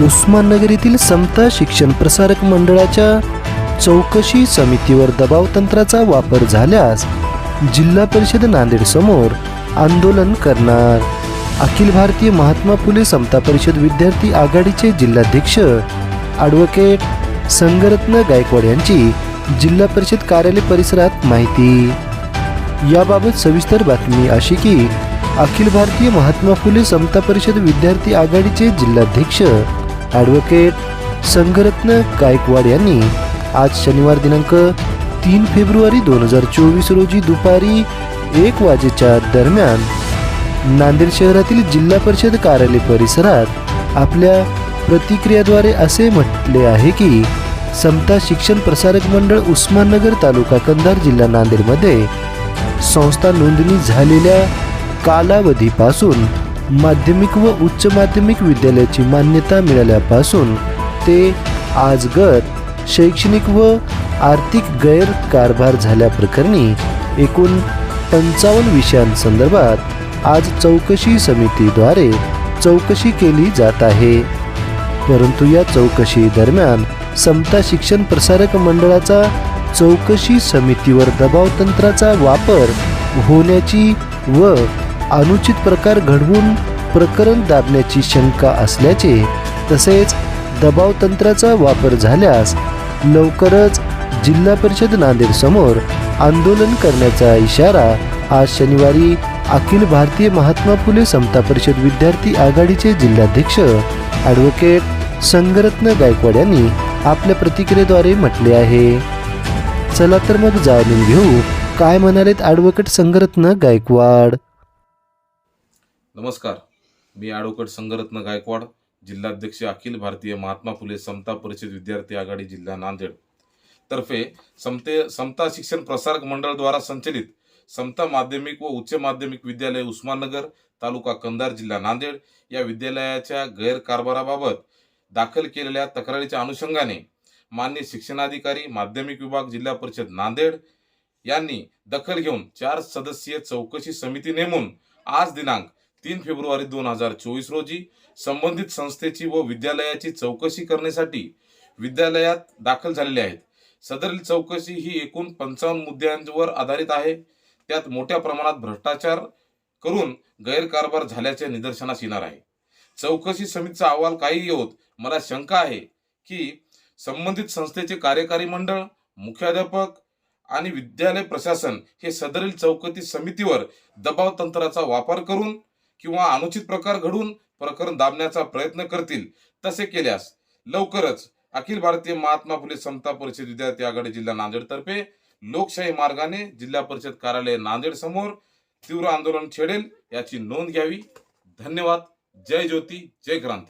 उस्माननगर येथील समता शिक्षण प्रसारक मंडळाच्या चौकशी समितीवर दबाव तंत्राचा वापर झाल्यास जिल्हा परिषद नांदेड समोर आंदोलन करणार. अखिल भारतीय महात्मा फुले समता परिषद विद्यार्थी आघाडीचे जिल्हाध्यक्ष ॲडव्होकेट संगरत्न गायकवाड यांची जिल्हा परिषद कार्यालय परिसरात माहिती. याबाबत सविस्तर बातमी अशी की अखिल भारतीय महात्मा फुले समता परिषद विद्यार्थी आघाडीचे जिल्हाध्यक्ष ॲडव्होकेट संघरत्न गायकवाड यांनी आज शनिवार दिनांक तीन फेब्रुवारी दोन हजार चोवीस रोजी दुपारी एक वाजेच्या दरम्यान नांदेड शहरातील जिल्हा परिषद कार्यालय परिसरात आपल्या प्रतिक्रियाद्वारे असे म्हटले आहे की समता शिक्षण प्रसारक मंडळ उस्माननगर तालुका कंधार जिल्हा नांदेडमध्ये संस्था नोंदणी झालेल्या कालावधीपासून माध्यमिक व उच्च माध्यमिक विद्यालयाची मान्यता मिळाल्यापासून ते आजगत शैक्षणिक व आर्थिक गैरकारभार झाल्याप्रकरणी एकूण पंचावन्न विषयांसंदर्भात आज चौकशी समितीद्वारे चौकशी केली जात आहे. परंतु या चौकशी दरम्यान समता शिक्षण प्रसारक मंडळाचा चौकशी समितीवर दबाव तंत्राचा वापर होण्याची व अनुचित प्रकार घडवून प्रकरण दाबण्याची शंका असल्याचे तसेच दबाव तंत्राचा वापर झाल्यास लवकरच जिल्हा परिषद नांदेड समोर आंदोलन करण्याचा इशारा आज शनिवारी अखिल भारतीय महात्मा फुले समता परिषद विद्यार्थी आघाडीचे जिल्हाध्यक्ष ॲडव्होकेट संगरत्न गायकवाड यांनी आपल्या प्रतिक्रियेद्वारे म्हटले आहे. चला तर मग जाणून घेऊ काय म्हणालेत ॲडव्होकेट संगरत्न गायकवाड? नमस्कार. मी ॲडव्होकेट संगरत्न गायकवाड जिल्हाध्यक्ष अखिल भारतीय महात्मा फुले समता परिषद विद्यार्थी आघाडी जिल्हा नांदेड. तर्फे समते समता शिक्षण प्रसारक मंडळद्वारा संचलित समता माध्यमिक व उच्च माध्यमिक विद्यालय उस्माननगर तालुका कंधार जिल्हा नांदेड या विद्यालयाच्या गैरकारभाराबाबत दाखल केलेल्या तक्रारीच्या अनुषंगाने मान्य शिक्षणाधिकारी माध्यमिक विभाग जिल्हा परिषद नांदेड यांनी दखल घेऊन चार सदस्यीय चौकशी समिती नेमून आज दिनांक तीन फेब्रुवारी दोन हजार चोवीस रोजी संबंधित संस्थेची व विद्यालयाची चौकशी करण्यासाठी विद्यालयात दाखल झालेले आहेत. सदरील चौकशी ही एकूण पंचावन्न मुद्द्यांवर आधारित आहे. त्यात मोठ्या प्रमाणात भ्रष्टाचार करून गैरकारभार झाल्याचे निदर्शनास येणार आहे. चौकशी समितीचा अहवाल काही येऊत मला शंका आहे की संबंधित संस्थेचे कार्यकारी मंडळ मुख्याध्यापक आणि विद्यालय प्रशासन हे सदरील चौकशी समितीवर दबाव तंत्राचा वापर करून किंवा अनुचित प्रकार घडून प्रकरण दाबण्याचा प्रयत्न करतील तसे केल्यास लवकरच अखिल भारतीय महात्मा फुले समता परिषद विद्यार्थी आघाडी जिल्हा नांदेड तर्फे लोकशाही मार्गाने जिल्हा परिषद कार्यालय नांदेड समोर तीव्र आंदोलन छेडेल याची नोंद घ्यावी. धन्यवाद. जय ज्योती. जय क्रांती.